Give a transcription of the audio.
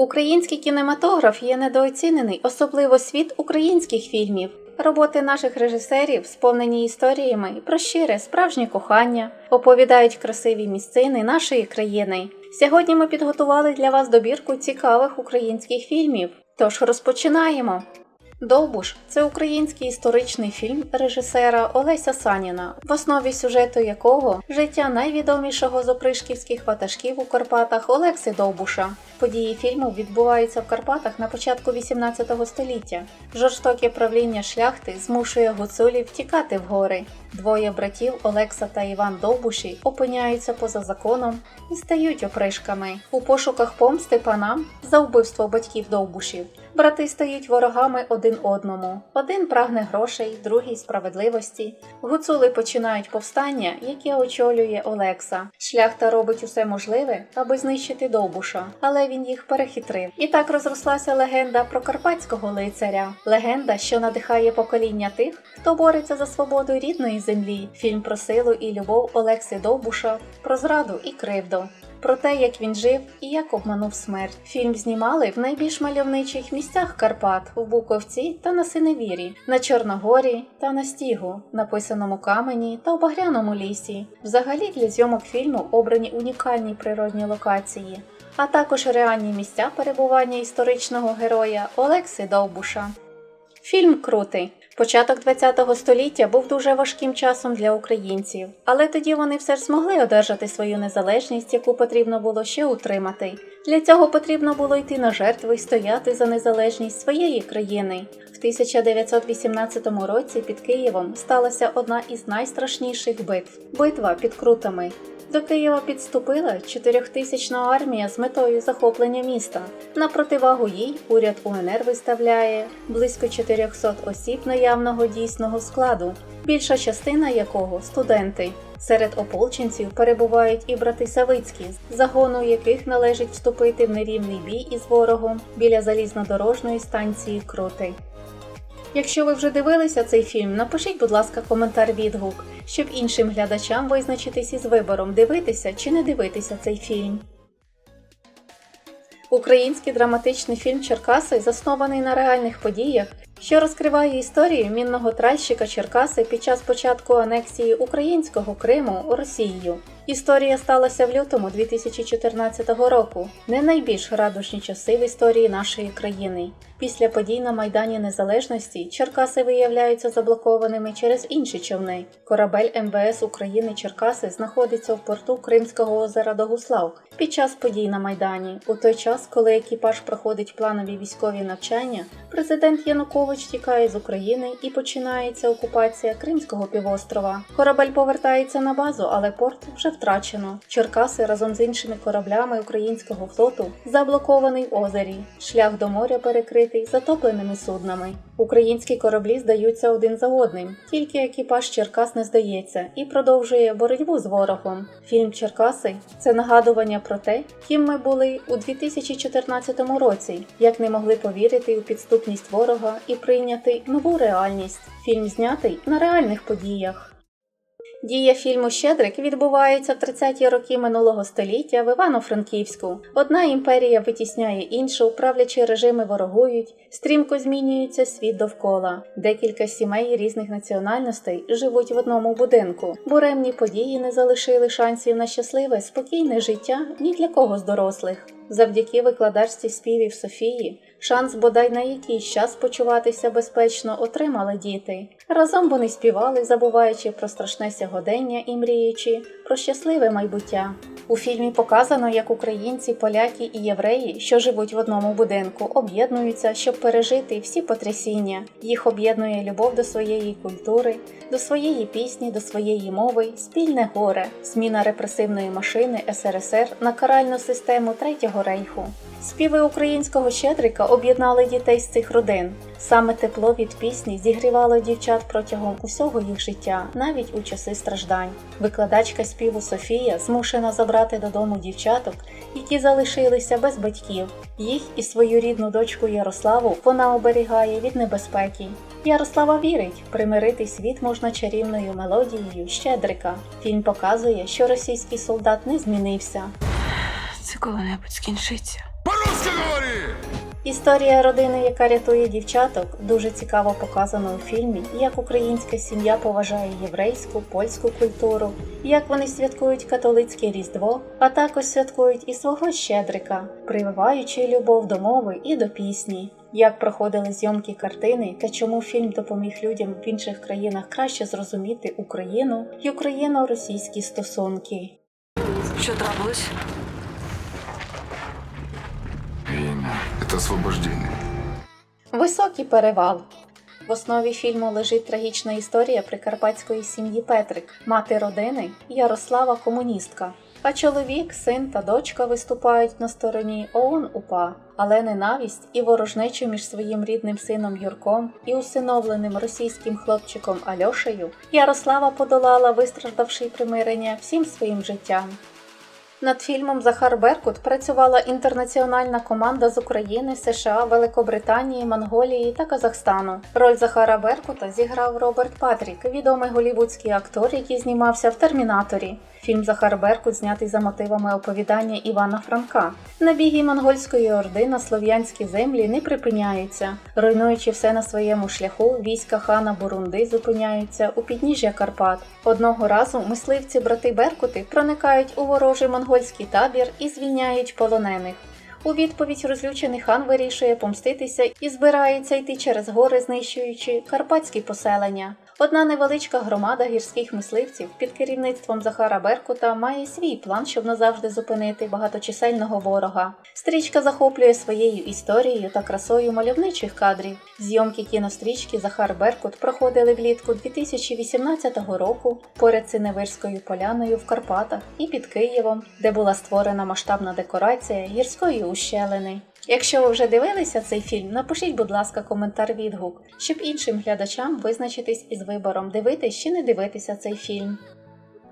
Український кінематограф є недооцінений, особливо світ українських фільмів. Роботи наших режисерів сповнені історіями про щире, справжнє кохання, оповідають красиві місцини нашої країни. Сьогодні ми підготували для вас добірку цікавих українських фільмів. Тож розпочинаємо. Довбуш це український історичний фільм режисера Олеся Саніна, в основі сюжету якого життя найвідомішого з опришківських ватажків у Карпатах Олекси Довбуша. Події фільму відбуваються в Карпатах на початку 18 століття. Жорстоке правління шляхти змушує гуцулів втікати в гори. Двоє братів Олекса та Іван Довбуші опиняються поза законом і стають опришками. У пошуках помсти панам за вбивство батьків Довбушів. Брати стають ворогами один одному. Один прагне грошей, другий справедливості. Гуцули починають повстання, яке очолює Олекса. Шляхта робить усе можливе, аби знищити Довбуша, але він їх перехитрив. І так розрослася легенда про карпатського лицаря. Легенда, що надихає покоління тих, хто бореться за свободу рідної землі. Фільм про силу і любов Олекси Довбуша, про зраду і кривду. Про те, як він жив і як обманув смерть. Фільм знімали в найбільш мальовничих місцях Карпат у Буковці та на Синевірі, на Чорногорі та на Стігу, написаному камені та у Багряному лісі. Взагалі для зйомок фільму обрані унікальні природні локації, а також реальні місця перебування історичного героя Олекси Довбуша. Фільм крутий. Початок ХХ століття був дуже важким часом для українців, але тоді вони все ж змогли одержати свою незалежність, яку потрібно було ще утримати. Для цього потрібно було йти на жертви і стояти за незалежність своєї країни. В 1918 році під Києвом сталася одна із найстрашніших битв битва під Крутами. До Києва підступила чотирьохтисячна армія з метою захоплення міста. На противагу їй уряд УНР виставляє близько 400 осіб наявного дійсного складу, більша частина якого студенти. Серед ополченців перебувають і брати Савицькі, загону яких належить вступити в нерівний бій із ворогом біля залізнодорожної станції Крути. Якщо ви вже дивилися цей фільм, напишіть, будь ласка, коментар відгук, щоб іншим глядачам визначитись із вибором, дивитися чи не дивитися цей фільм. Український драматичний фільм Черкаси заснований на реальних подіях, що розкриває історію мінного тральщика Черкаси під час початку анексії українського Криму Росією. Історія сталася в лютому 2014 року, не найбільш радушні часи в історії нашої країни. Після подій на Майдані Незалежності Черкаси виявляються заблокованими через інші човни. Корабель МВС України Черкаси знаходиться в порту Кримського озера Догуслав під час подій на Майдані. У той час, коли екіпаж проходить планові військові навчання, президент Янукович тікає з України і починається окупація Кримського півострова. Корабель повертається на базу, але порт вже втрачено. Черкаси разом з іншими кораблями українського флоту заблокований в озері. Шлях до моря перекритий затопленими суднами. Українські кораблі здаються один за одним, тільки екіпаж Черкас не здається і продовжує боротьбу з ворогом. Фільм Черкаси це нагадування про те, ким ми були у 2014 році, як не могли повірити у підступність ворога і прийняти нову реальність. Фільм знятий на реальних подіях. Дія фільму Щедрик відбувається в 30-ті роки минулого століття в Івано-Франківську. Одна імперія витісняє іншу, правлячі режими ворогують, стрімко змінюється світ довкола. Декілька сімей різних національностей живуть в одному будинку. Буремні події не залишили шансів на щасливе, спокійне життя ні для кого з дорослих. Завдяки викладачці співів Софії шанс бодай на якийсь час почуватися безпечно отримали діти. Разом вони співали, забуваючи про страшне сьогодення і мріючи про щасливе майбуття. У фільмі показано, як українці, поляки і євреї, що живуть в одному будинку, об'єднуються, щоб пережити всі потрясіння. Їх об'єднує любов до своєї культури, до своєї пісні, до своєї мови, спільне горе, зміна репресивної машини СРСР на каральну систему Третього рейху. Співи українського щедрика об'єднали дітей з цих родин. Саме тепло від пісні зігрівало дівчат протягом усього їх життя, навіть у часи страждань. Викладачка співу Софія змушена забрати додому дівчаток, які залишилися без батьків. Їх і свою рідну дочку Ярославу вона оберігає від небезпеки. Ярослава вірить, примирити світ можна чарівною мелодією Щедрика. Фільм показує, що російський солдат не змінився. Це коли-небудь скінчиться. По-русски говори! Історія родини, яка рятує дівчаток, дуже цікаво показано у фільмі, як українська сім'я поважає єврейську, польську культуру, як вони святкують католицьке різдво, а також святкують і свого щедрика, прививаючи любов до мови і до пісні. Як проходили зйомки картини та чому фільм допоміг людям в інших країнах краще зрозуміти Україну і україно-російські стосунки. Що трапилось? Освобождення. Високий перевал. В основі фільму лежить трагічна історія прикарпатської сім'ї Петрик, мати родини Ярослава комуністка. А чоловік, син та дочка виступають на стороні ОУН УПА, але ненависть і ворожнечу між своїм рідним сином Юрком і усиновленим російським хлопчиком Альошею Ярослава подолала, вистраждавши примирення всім своїм життям. Над фільмом Захар Беркут працювала інтернаціональна команда з України, США, Великобританії, Монголії та Казахстану. Роль Захара Беркута зіграв Роберт Патрік, відомий голівудський актор, який знімався в Термінаторі. Фільм Захар Беркут знятий за мотивами оповідання Івана Франка. Набіги монгольської орди на слов'янські землі не припиняються. Руйнуючи все на своєму шляху, війська хана Бурунди зупиняються у підніжжя Карпат. Одного разу мисливці брати Беркути проникають у ворожий монгольський табір і звільняють полонених. У відповідь розлючений хан вирішує помститися і збирається йти через гори, знищуючи карпатські поселення. Одна невеличка громада гірських мисливців під керівництвом Захара Беркута має свій план, щоб назавжди зупинити багаточисельного ворога. Стрічка захоплює своєю історією та красою мальовничих кадрів. Зйомки кінострічки Захар Беркут проходили влітку 2018 року поряд Синевирською поляною в Карпатах і під Києвом, де була створена масштабна декорація гірської ущелини. Якщо ви вже дивилися цей фільм, напишіть, будь ласка, коментар відгук, щоб іншим глядачам визначитись із вибором дивитись чи не дивитися цей фільм.